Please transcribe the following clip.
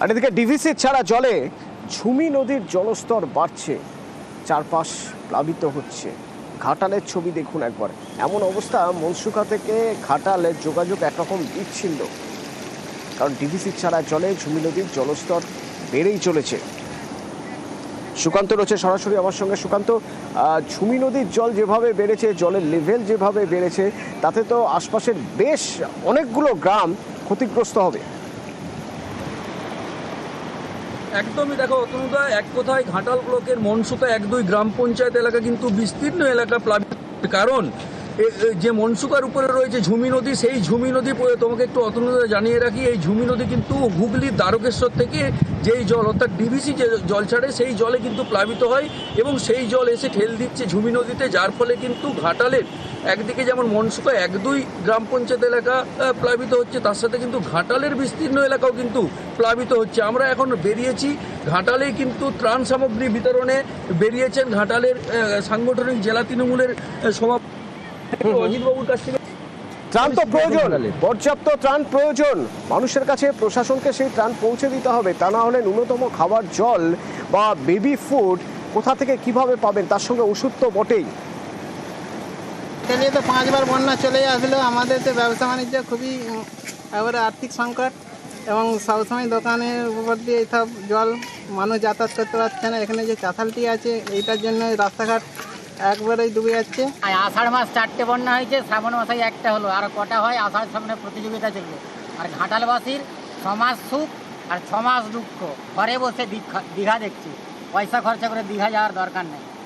আর এদিকে ডিভিসি ছাড়া জলে ঝুমি নদীর জলস্তর বাড়ছে। চারপাশ প্লাবিত হচ্ছে। ঘাটালের ছবি দেখুন একবার। এমন অবস্থা মনসুকা থেকে ঘাটালের যোগাযোগ একরকম বিচ্ছিন্ন। কারণ ডিভিসি ছাড়া জলে ঝুমি নদীর জলস্তর বেড়েই চলেছে। সুকান্ত রয়েছে সরাসরি আমার সঙ্গে। সুকান্ত ঝুমি নদীর জল যেভাবে বেড়েছে, জলের লেভেল যেভাবে বেড়েছে, তাতে তো আশপাশের বেশ অনেকগুলো গ্রাম ক্ষতিগ্রস্ত হবে। একদমই দেখো, অতনুদা, এক কথায় ঘাটাল ব্লকের মনসুতা এক দুই গ্রাম পঞ্চায়েত এলাকা কিন্তু বিস্তীর্ণ এলাকা প্লাবিত। কারণ যে মনসুকার উপরে রয়েছে ঝুমি নদী, সেই ঝুমি নদী তোমাকে একটু অতনুদা জানিয়ে রাখি, এই ঝুমি নদী কিন্তু হুগলির দ্বারকেশ্বর থেকে যেই জল, অর্থাৎ ডিভিসি যে জল ছাড়ে, সেই জলে কিন্তু প্লাবিত হয় এবং সেই জল এসে ঠেল দিচ্ছে ঝুমি নদীতে, যার ফলে কিন্তু ঘাটালের একদিকে যেমন মনসুকা এক দুই গ্রাম পঞ্চায়েত এলাকা প্লাবিত হচ্ছে, তার সাথে কিন্তু ঘাটালের বিস্তীর্ণ এলাকাও কিন্তু প্লাবিত হচ্ছে। আমরা এখন বেরিয়েছি ঘাটালে কিন্তু ত্রাণ সামগ্রী বিতরণে বেরিয়েছেন, ঘাটালের সাংগঠনিক জেলা তৃণমূলের সভাপতি অজিতবাবুর কাছ ত্রাণ তো প্রয়োজন। পর্যাপ্ত ত্রাণ প্রয়োজন। মানুষের কাছে প্রশাসনকে সেই ত্রাণ পৌঁছে দিতে হবে। তা না হলে ন্যূনতম খাবার, জল বা বেবি ফুড কোথা থেকে কীভাবে পাবেন? তার সঙ্গে ওষুধ তো বটেই। নিয়ে তো পাঁচবার বন্যা চলে আসলো। আমাদের তো ব্যবসা বাণিজ্য খুবই এবারে আর্থিক সংকট এবং সবসময় দোকানের উপর দিয়ে এইসব জল মানুষ যাতায়াত করতে পারছে না। এখানে যে চাতালটি আছে, এইটার জন্য রাস্তাঘাট একবারেই ডুবে যাচ্ছে। আর আষাঢ় মাস চারটে বন্যা হয়েছে, শ্রাবণ মাসে একটা হলো, আর কটা হয়, আষাঢ় সামনে প্রতিযোগিতা চলবে। আর ঘাটালবাসীর ছমাস সুখ আর ছমাস দুঃখ। ঘরে বসে দীঘা- দেখছি। পয়সা খরচা করে দীঘা যাওয়ার দরকার নেই।